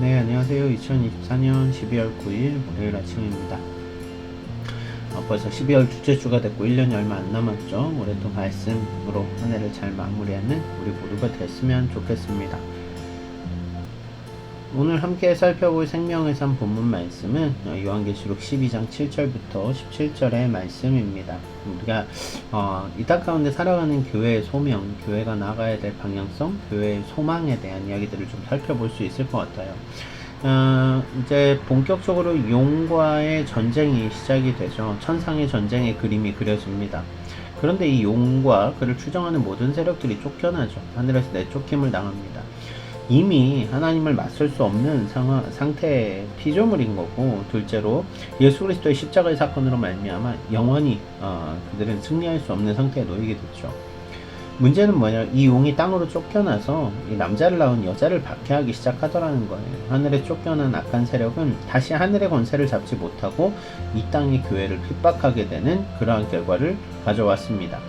네, 안녕하세요. 2024년 12월 9일 월요일 아침입니다. 어, 벌써 12월 둘째 주가 됐고 1년이 얼마 안 남았죠. 올해도 말씀으로 한 해를 잘 마무리하는 우리 모두가 됐으면 좋겠습니다. 오늘 함께 살펴볼 생명의 삶 본문 말씀은 어, 요한계시록 12장 7절부터 17절의 말씀입니다. 우리가 어, 이땅 가운데 살아가는 교회의 소명, 교회가 나가야 될 방향성, 교회의 소망에 대한 이야기들을 좀 살펴볼 수 있을 것 같아요. 어, 이제 본격적으로 용과의 전쟁이 시작이 되죠. 천상의 전쟁의 그림이 그려집니다. 그런데 이 용과 그를 추정하는 모든 세력들이 쫓겨나죠. 하늘에서 내쫓김을 당합니다. 이미 하나님을 맞설 수 없는 상황, 상태의 피조물인 거고 둘째로 예수 그리스도의 십자가의 사건으로 말미암아 영원히 어, 그들은 승리할 수 없는 상태에 놓이게 됐죠. 문제는 뭐냐? 이 용이 땅으로 쫓겨나서 이 남자를 낳은 여자를 박해하기 시작하더라는 거예요. 하늘에 쫓겨난 악한 세력은 다시 하늘의 권세를 잡지 못하고 이 땅의 교회를 핍박하게 되는 그러한 결과를 가져왔습니다.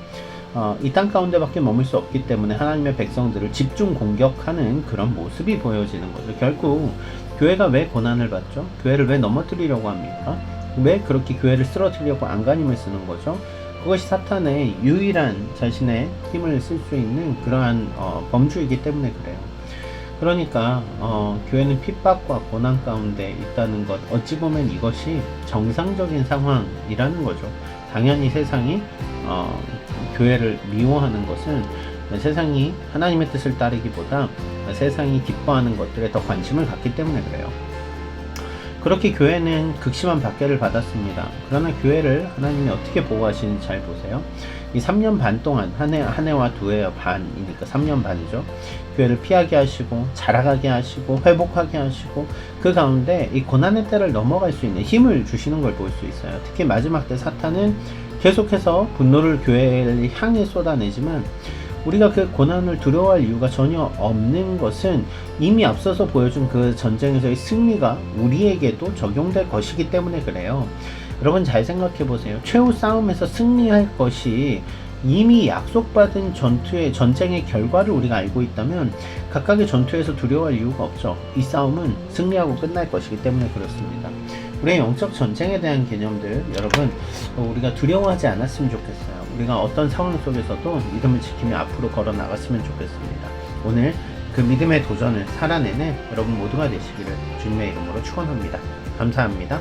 어, 이 땅 가운데밖에 머물 수 없기 때문에 하나님의 백성들을 집중 공격하는 그런 모습이 보여지는 거죠. 결국 교회가 왜 고난을 받죠? 교회를 왜 넘어뜨리려고 합니까? 왜 그렇게 교회를 쓰러뜨리려고 안간힘을 쓰는 거죠? 그것이 사탄의 유일한 자신의 힘을 쓸 수 있는 그러한 어, 범주이기 때문에 그래요. 그러니까 어, 교회는 핍박과 고난 가운데 있다는 것 어찌 보면 이것이 정상적인 상황이라는 거죠. 당연히 세상이 어, 교회를 미워하는 것은 세상이 하나님의 뜻을 따르기보다 세상이 기뻐하는 것들에 더 관심을 갖기 때문에 그래요. 그렇게 교회는 극심한 박해를 받았습니다. 그러나 교회를 하나님이 어떻게 보호하시는지 잘 보세요. 이 3년 반 동안 한 해, 한 해와 두 해 반이니까 3년 반이죠. 교회를 피하게 하시고, 자라가게 하시고, 회복하게 하시고, 그 가운데 이 고난의 때를 넘어갈 수 있는 힘을 주시는 걸 볼 수 있어요. 특히 마지막 때 사탄은 계속해서 분노를 교회를 향해 쏟아내지만, 우리가 그 고난을 두려워할 이유가 전혀 없는 것은 이미 앞서서 보여준 그 전쟁에서의 승리가 우리에게도 적용될 것이기 때문에 그래요. 여러분 잘 생각해 보세요. 최후 싸움에서 승리할 것이 이미 약속받은 전투의 전쟁의 결과를 우리가 알고 있다면 각각의 전투에서 두려워할 이유가 없죠. 이 싸움은 승리하고 끝날 것이기 때문에 그렇습니다. 우리의 영적 전쟁에 대한 개념들 여러분 우리가 두려워하지 않았으면 좋겠어요. 우리가 어떤 상황 속에서도 믿음을 지키며 앞으로 걸어 나갔으면 좋겠습니다. 오늘 그 믿음의 도전을 살아내는 여러분 모두가 되시기를 주님의 이름으로 축원합니다. 감사합니다.